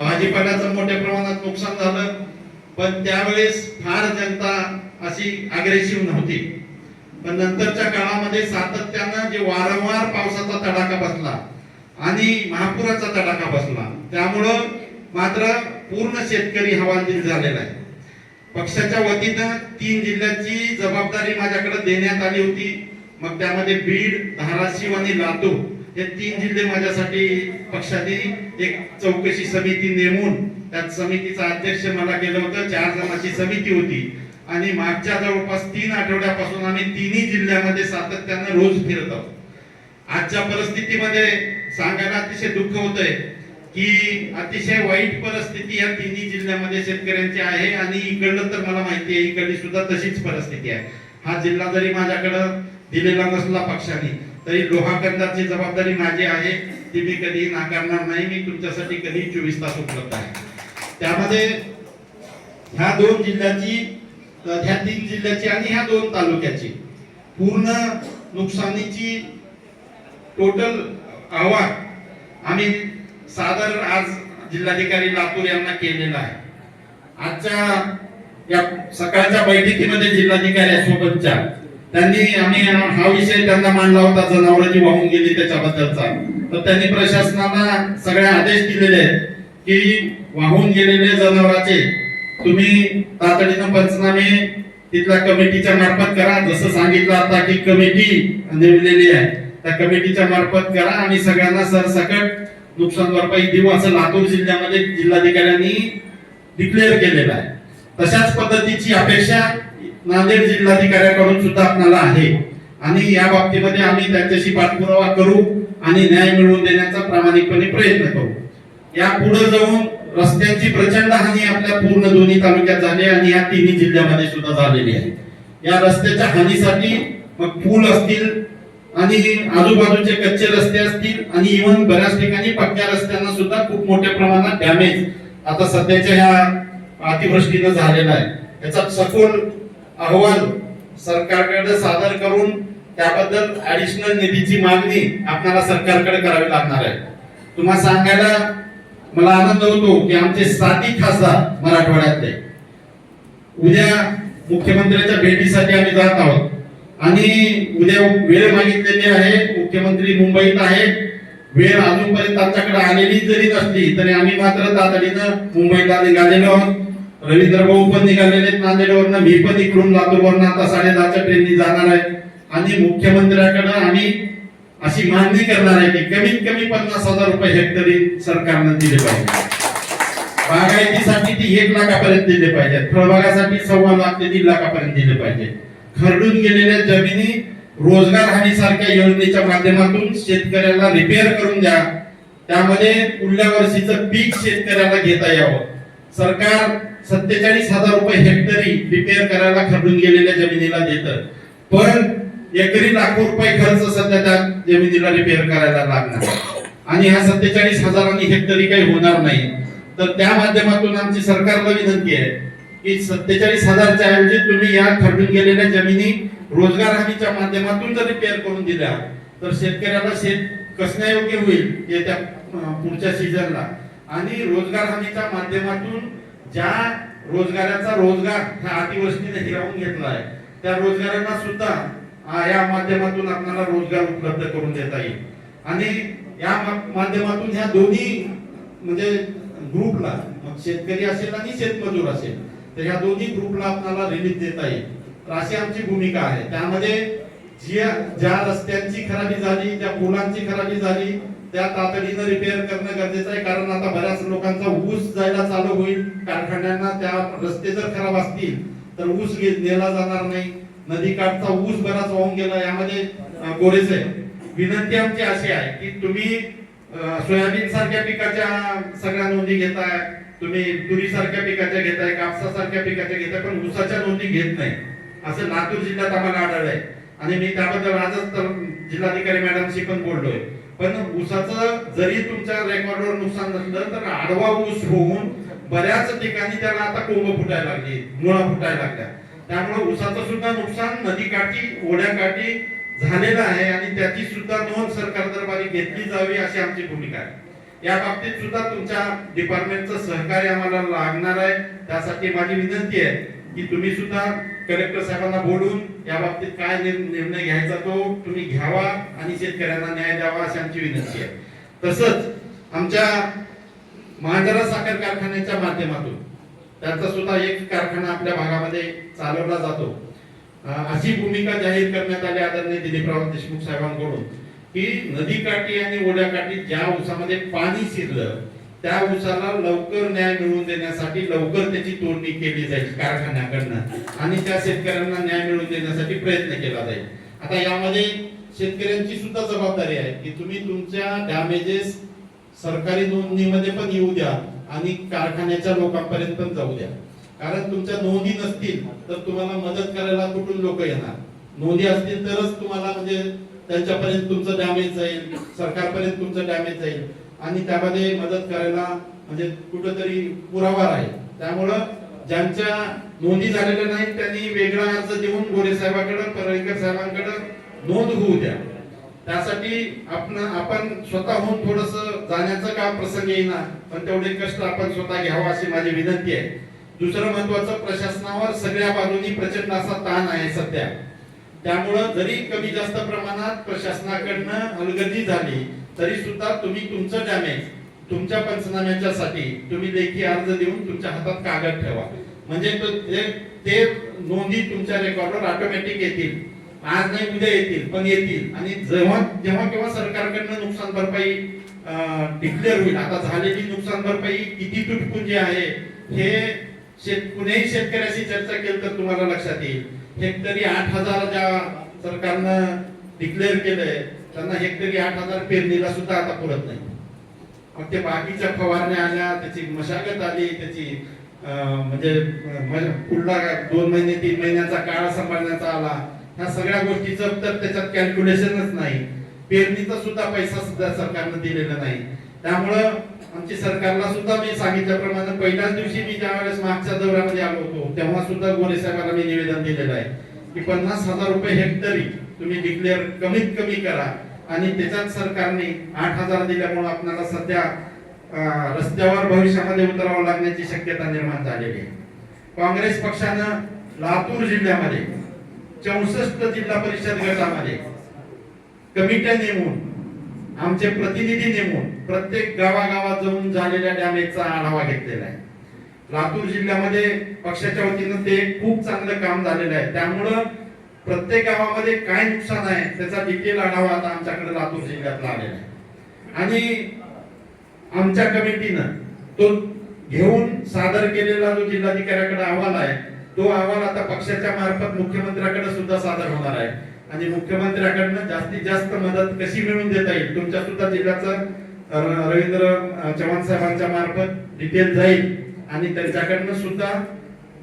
भाजीपाल्याचं मोठ्या प्रमाणात नुकसान झालं पण त्यावेळेस फार जनता अशी अग्रेसिव्ह नव्हती. पण नंतरच्या काळामध्ये सातत्यानं जे वारंवार पावसाचा तडाखा बसला आणि महापुराचा तडाखा बसला त्यामुळं मात्र पूर्ण शेतकरी हवालदिल झालेला आहे. पक्षाच्या वतीनं तीन जिल्ह्याची जबाबदारी माझ्याकडे देण्यात आली होती. मग त्यामध्ये बीड धाराशिव आणि लातूर. हे तीन जिल्हे माझ्यासाठी पक्षाने एक चौकशी समिती नेमून त्या समितीचा अध्यक्ष मला केलं होतं चार जणांची समिती होती. आणि मागच्या जवळपास तीन आठवड्यापासून आम्ही तिन्ही जिल्ह्यामध्ये सातत्यानं रोज फिरत आहोत. आजच्या परिस्थितीमध्ये सांगायला अतिशय दुःख होतंय की अतिशय वाईट परिस्थिती या तिन्ही जिल्ह्यामध्ये शेतकऱ्यांची आहे आणि इकडलं तर मला माहिती आहे इकडली सुद्धा तशीच परिस्थिती आहे. हा जिल्हा जरी माझ्याकडं दिलेला नसला पक्षाने तरी लोहाकंदाची जबाबदारी माझी आहे ती मी कधी नाकारणार नाही मी तुमच्यासाठी कधी चोवीस तास उपलब्ध आहे. त्यामध्ये ह्या दोन जिल्ह्याची ह्या तीन जिल्ह्याची आणि ह्या दोन तालुक्याची पूर्ण नुकसानीची टोटल अहवाल आम्ही सादर आज जिल्हाधिकारी लातूर यांना केलेला आहे. आजच्या या सकाळच्या बैठकीमध्ये जिल्हाधिकारी सोबतच्या. त्यांनी आम्ही हा विषय त्यांना मांडला होता जनावरं जी वाहून गेली त्याच्याबद्दलचा. तर त्यांनी प्रशासनाला सगळे आदेश दिलेले आहेत की वाहून गेलेले जनावराचे तुम्ही तातडीनं पंचनामे तिथल्या कमिटीच्या मार्फत करा. जसं सांगितलं आता की कमिटी नेमलेली आहे. त्या कमिटीच्या मार्फत करा आणि सगळ्यांना सरसकट नुकसान भरपाई देऊ असं लातूर जिल्ह्यामध्ये जिल्हाधिकाऱ्यांनी डिक्लेअर केलेलं आहे. तशाच पद्धतीची अपेक्षा नांदेड जिल्हाधिकाऱ्याकडून सुद्धा आपल्याला आहे. आणि या बाबतीमध्ये आम्ही त्यांच्याशी पाठपुरावा करू आणि न्याय मिळवून देण्याचा प्रामाणिकपणे प्रयत्न करू. या पुढे जाऊन रस्त्यांची प्रचंड हानी आपल्या पूर्ण दोन्ही तालुक्यात झाली आणि या तिन्ही जिल्ह्यामध्ये सुद्धा झालेली आहे. या रस्त्याच्या हानीसाठी मग पूल असतील आणि आजूबाजूचे कच्चे रस्ते असतील आणि इव्हन बऱ्याच ठिकाणी पक्क्या रस्त्यांना सुद्धा खूप मोठ्या प्रमाणात डॅमेज आता सध्याच्या ह्या अतिवृष्टीनं झालेला आहे. याचा सखोल अहवाल सरकारकडे सादर करून त्याबद्दल ऍडिशनल निधीची मागणी आपल्याला सरकारकडे करावी लागणार आहे. तुम्हाला सांगायला मला आनंद होतो की आमचे साती खासदार मराठवाड्यातले. उद्या मुख्यमंत्र्यांच्या भेटीसाठी आम्ही जात आहोत. आणि उद्या वेळ मागितलेली आहे मुख्यमंत्री मुंबईत आहेत. वेळ अजूनपर्यंत आमच्याकडे आलेली जरी नसली तरी आम्ही मात्र तातडीनं मुंबईला निघालेलो आहोत. रवींद्र भाऊ पण निघालेले आहेत नांदेडवरनं. मी पण इकडून लातूरवरनं आता साडेदहाच्या ट्रेननी जाणार आहे. आणि मुख्यमंत्र्याकडे आम्ही अशी मागणी करणार आहे की कमीत कमी पन्नास हजार रुपये हेक्टरी सरकारनं दिले पाहिजे बागायतीसाठी ती एक लाखापर्यंत दिले पाहिजेत. फळबागासाठी सव्वा लाख ते दीड लाखापर्यंत दिले पाहिजे खरडून गेलेल्या जमिनी रोजगार हमी सारख्या योजनेच्या माध्यमातून शेतकऱ्याला रिपेअर करून द्या. त्यामध्ये पुढल्या वर्षीचं पीक शेतकऱ्याला घेता यावं. सरकार सत्तेचाळीस हजार रुपये हेक्टरी रिपेअर करायला खरडून गेलेल्या जमिनीला देत पण एकरी लाखो रुपये खर्च सध्या त्या जमिनीला रिपेअर करायला लागणार. आणि ह्या सत्तेचाळीस हजारांनी हेक्टरी काही होणार नाही. तर त्या माध्यमातून आमची सरकारला विनंती आहे की सत्तेचाळीस हजारच्या ऐवजी तुम्ही या खरडून गेलेल्या जमिनी रोजगार हमीच्या माध्यमातून जर रिपेअर करून दिल्या तर शेतकऱ्याला शेत कसण्यायोग्य होईल येत्या पुढच्या सीझनला आणि रोजगार हमीच्या माध्यमातून ज्या रोजगाराचा रोजगार ह्या अतिवृष्टीने हिरावून घेतला आहे त्या रोजगारांना सुद्धा या माध्यमातून आपल्याला रोजगार उपलब्ध करून देता येईल. आणि या माध्यमातून ह्या दोन्ही म्हणजे ग्रुपला मग शेतकरी असेल आणि शेतमजूर असेल तर ह्या दोन्ही ग्रुपला आपल्याला रिलीफ देता येईल. तर अशी आमची भूमिका आहे. त्यामध्ये जी ज्या रस्त्यांची खराबी झाली ज्या पुलांची खराबी झाली त्या तातडीनं रिपेअर करणं गरजेचं आहे. कारण आता बऱ्याच लोकांचा ऊस जायला चालू होईल. कारखान्यांना त्या रस्ते जर खराब असतील तर ऊस नेला जाणार नाही. नदी काठचा ऊस बराच वाहून गेला. यामध्ये गोरेच आहे. विनंती आमची अशी आहे की तुम्ही सोयाबीन सारख्या पिकाच्या सगळ्या नोंदी घेताय. तुम्ही तुरी सारख्या पिकाच्या घेताय कापसासारख्या पिकाच्या घेताय पण ऊसाच्या नोंदी घेत नाही. असं लातूर जिल्ह्यात आम्हाला आढळलंय. आणि मी त्याबद्दल आजच तर जिल्हाधिकारी मॅडमशी पण बोललोय. पण ऊसाचं जरी तुमच्या रेकॉर्डवर नुकसान नसलं तर आडवा ऊस होऊन बऱ्याच ठिकाणी त्याला आता कोंब फुटायला लागली मुळा फुटायला लागल्या. त्यामुळे ऊसाचं सुद्धा नुकसान नदीकाठी ओढ्याकाठी झालेलं आहे आणि त्याची सुद्धा नोंद सरकार दरबारी घेतली जावी अशी आमची भूमिका आहे. या बाबतीत सुद्धा तुमच्या डिपार्टमेंटचं सहकार्य आम्हाला लागणार आहे. त्यासाठी माझी विनंती आहे. की तुम्ही सुद्धा कलेक्टर साहेबांना बोलून या बाबतीत काय निर्णय घ्यायचा तो तुम्ही घ्यावा आणि शेतकऱ्यांना न्याय द्यावा अशी आमची विनंती आहे. तसंच आमच्या महाजरा साखर कारखान्याच्या माध्यमातून त्याचा सुद्धा एक कारखाना आपल्या भागामध्ये चालवला जातो. अशी भूमिका जाहीर करण्यात आली आदरणीय दिलीपराव देशमुख साहेबांकडून की नदीकाठी आणि ओढ्याकाठी ज्या ऊसामध्ये पाणी शिरलं त्या ऊसाला लवकर न्याय मिळवून देण्यासाठी लवकर त्याची तोडणी केली जाईल कारखान्याकडनं. आणि त्या शेतकऱ्यांना न्याय मिळवून देण्यासाठी प्रयत्न केला जाईल. आता यामध्ये शेतकऱ्यांची सुद्धा जबाबदारी आहे की तुम्ही तुमच्या डॅमेजेस सरकारी नोंदणीमध्ये पण येऊ द्या आणि कारखान्याच्या लोकांपर्यंत पण जाऊ द्या. कारण तुमच्या नोंदी नसतील तर तुम्हाला मदत करायला कुठून लोक येणार? नोंदी असतील तरच तुम्हाला म्हणजे त्यांच्यापर्यंत तुमचं डॅमेज जाईल सरकारपर्यंत तुमचं डॅमेज जाईल. आणि त्यामध्ये मदत करायला म्हणजे कुठंतरी पुरावा राहील त्यामुळं ज्यांच्या नोंदी झालेल्या नाहीत त्यांनी वेगळा अर्ज देऊन गोरे साहेबांकडे परळीकर साहेबांकडे नोंद होऊ द्या. त्यासाठी आपण आपण स्वतःहून थोडस जाण्याचं का प्रसंग येईना पण तेवढे कष्ट आपण स्वतः घ्यावं अशी माझी विनंती आहे. दुसरं महत्वाचं प्रशासनावर सगळ्या बाजूनी प्रचंड असा ताण आहे सध्या. त्यामुळं जरी कमी जास्त प्रमाणात प्रशासनाकडनं हलगर्जी झाली तरी सुद्धा तुम्ही तुमचं डॅमेज तुमच्या पंचनाम्याच्या साठी तुम्ही लेखी अर्ज देऊन तुमच्या हातात कागद ठेवा. म्हणजे ते- ते नोंदी तुमच्या रेकॉर्डवर ऑटोमॅटिक येतील. आज नाही उद्या येतील पण येतील. आणि जेव्हा जेव्हा केव्हा सरकारकडनं नुकसान भरपाई डिक्लेअर होईल आता झालेली नुकसान भरपाई किती तुटपुंजी आहे हे शेत कुणीही शेतकऱ्याशी चर्चा केली तर तुम्हाला लक्षात येईल. हेक्टरी आठ हजार ज्या सरकारनं डिक्लेअर केलंय. त्यांना हेक्टरी आठ हजार पेरणीला सुद्धा आता पुरत नाही. मग ते बाकीच्या फवारण्या आल्या त्याची मशागत आली त्याची म्हणजे पुढला दोन महिने तीन महिन्याचा काळ सांभाळण्याचा आला. ह्या सगळ्या गोष्टीचं तर त्याच्यात कॅल्क्युलेशनच नाही. पेरणीचा सुद्धा पैसा सुद्धा सरकारनं दिलेला नाही. त्यामुळं आमची सरकारला सुद्धा मी सांगितल्याप्रमाणे पहिल्याच दिवशी मी ज्या वेळेस मागच्या दौऱ्यामध्ये आलो होतो तेव्हा सुद्धा गोरे साहेबांना मी निवेदन दिलेलं आहे की पन्नास हजार रुपये हेक्टरी तुम्ही डिक्लेअर कमीत कमी करा. आणि त्याच्यात सरकारने आठ हजार दिल्यामुळे आपल्याला सध्या रस्त्यावर भविष्यामध्ये उतरावं लागण्याची शक्यता निर्माण झालेली आहे. काँग्रेस पक्षानं लातूर जिल्ह्यामध्ये चौसष्ट जिल्हा परिषद गटामध्ये कमिट्या नेमून आमचे प्रतिनिधी नेमून प्रत्येक गावागावात जाऊन झालेल्या डॅमेजचा आढावा घेतलेला आहे. लातूर जिल्ह्यामध्ये पक्षाच्या वतीनं ते खूप चांगलं काम झालेलं आहे. त्यामुळं प्रत्येक गावामध्ये काय नुकसान आहे त्याचा डिटेल आढावा आता आमच्याकडे लातूर जिल्ह्यातला आलेला आहे. आणि आमच्या कमिटीनं तो घेऊन सादर केलेला जो जिल्हाधिकाऱ्याकडे अहवाल आहे तो अहवाल आता पक्षाच्या मार्फत मुख्यमंत्र्याकडे सुद्धा सादर होणार आहे. आणि मुख्यमंत्र्याकडनं जास्तीत जास्त मदत कशी मिळवून देता येईल तुमच्या सुद्धा जिल्ह्याचं रवींद्र चव्हाण साहेबांच्या मार्फत डिटेल जाईल. आणि त्यांच्याकडनं सुद्धा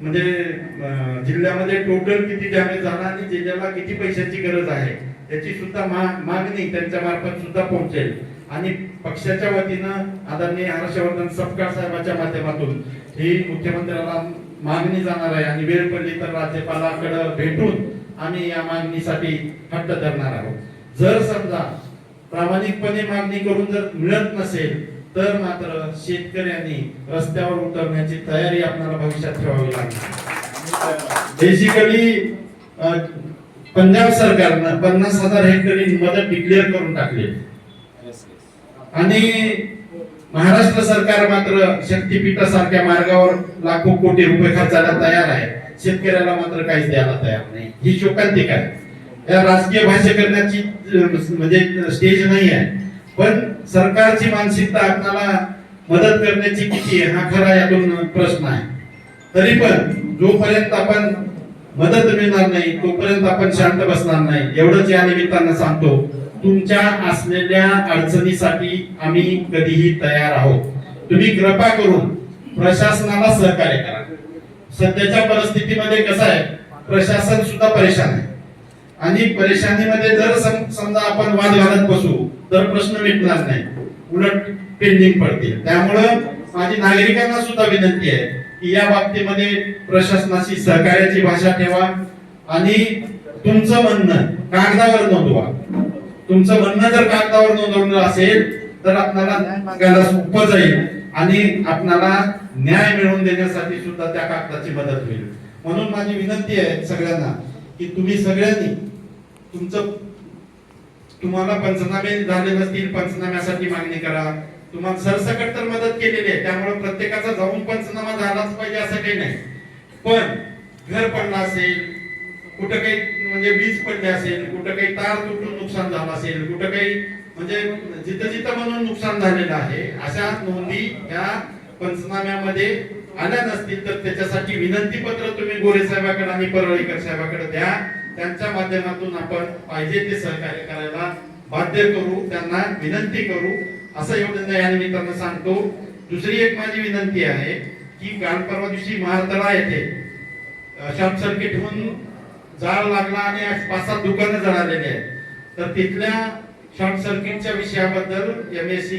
म्हणजे जिल्ह्यामध्ये टोटल किती डॅमेज झाला आणि जिल्ह्याला किती पैशाची गरज आहे याची सुद्धा मा- मागणी त्यांच्या मार्फत सुद्धा पोहोचेल. आणि पक्षाच्या वतीनं आदरणीय हर्षवर्धन सपकाळ साहेबांच्या माध्यमातून ही मुख्यमंत्र्याला मागणी जाणार आहे आणि वेळ पडली तर राज्यपालाकडे भेटून आम्ही या मागणीसाठी हट्ट धरणार आहोत. जर समजा प्रामाणिकपणे मागणी करून जर मिळत नसेल तर मात्र शेतकऱ्यांनी रस्त्यावर उतरण्याची तयारी आपल्याला भविष्यात ठेवावी लागणार बेसिकली पंजाब सरकारनं पन्नास हजार हेक्टरी मदत डिक्लेअर करून टाकली. आणि महाराष्ट्र सरकार मात्र शक्तीपीठासारख्या मार्गावर लाखो कोटी रुपये खर्चायला तयार आहे. शेतकऱ्याला मात्र काहीच द्यायला तयार नाही. ही शोकांतिक आहे. या राजकीय भाष्य करण्याची म्हणजे स्टेज नाही आहे. पण सरकारची मानसिकता आपल्याला मदत करण्याची किती आहे हा खरा यातून प्रश्न आहे. तरी पण जोपर्यंत आपण मदत मिळणार नाही तोपर्यंत आपण शांत बसणार नाही. एवढंच या निमित्तानं सांगतो तुमच्या असलेल्या अडचणीसाठी आम्ही कधीही तयार आहोत. तुम्ही कृपा करून प्रशासनाला सहकार्य करा. सध्याच्या परिस्थितीमध्ये कसं आहे प्रशासन सुद्धा परेशान आहे. आणि परेशानीमध्ये जर सम- समजा आपण वाद घालत बसू तर प्रश्न मिटणार नाही उलट पेंडिंग पडतील. त्यामुळं माझी नागरिकांना सुद्धा विनंती आहे की या बाबतीमध्ये प्रशासनाशी सहकार्याची भाषा ठेवा आणि तुमचं म्हणणं कागदावर नोंदवा. तुमचं म्हणणं जर कागदावर नोंदवलं असेल तर आपल्याला बघायला सोपं जाईल आणि आपल्याला न्याय मिळवून देण्यासाठी सुद्धा त्या कागदाची मदत होईल. म्हणून माझी विनंती आहे सगळ्यांना की तुम्ही सगळ्यांनी तुमचं तुम्हाला पंचनामे झाले नसतील पंचनाम्यासाठी मागणी करा. तुम्हाला सरसकट तर मदत केलेली आहे त्यामुळे प्रत्येकाचा जाऊन पंचनामा झालाच पाहिजे असं काही नाही. पण घर पडला असेल कुठं काही म्हणजे वीज पडली असेल कुठं काही तार तुटून नुकसान झालं असेल कुठं काही म्हणजे जिथं जिथं म्हणून नुकसान झालेलं आहे अशा नोंदी या पंचनाम्यामध्ये आल्या नसतील तर त्याच्यासाठी विनंती पत्र तुम्ही गोरे साहेबाकडे आणि परळीकर साहेबाकडे द्या. त्यांच्या माध्यमातून आपण पाहिजे ते सहकार्य करायला बाध्य करू त्यांना विनंती करू असं एवढं या निमित्तानं सांगतो. दुसरी एक माझी विनंती आहे की काल परवा दिवशी महारतळा येथे शॉर्ट सर्किट होऊन जाळ लागला आणि पाच सात दुकानं जळालेली आहेत. तर तिथल्या शॉर्ट सर्किटच्या विषयाबद्दल एम एस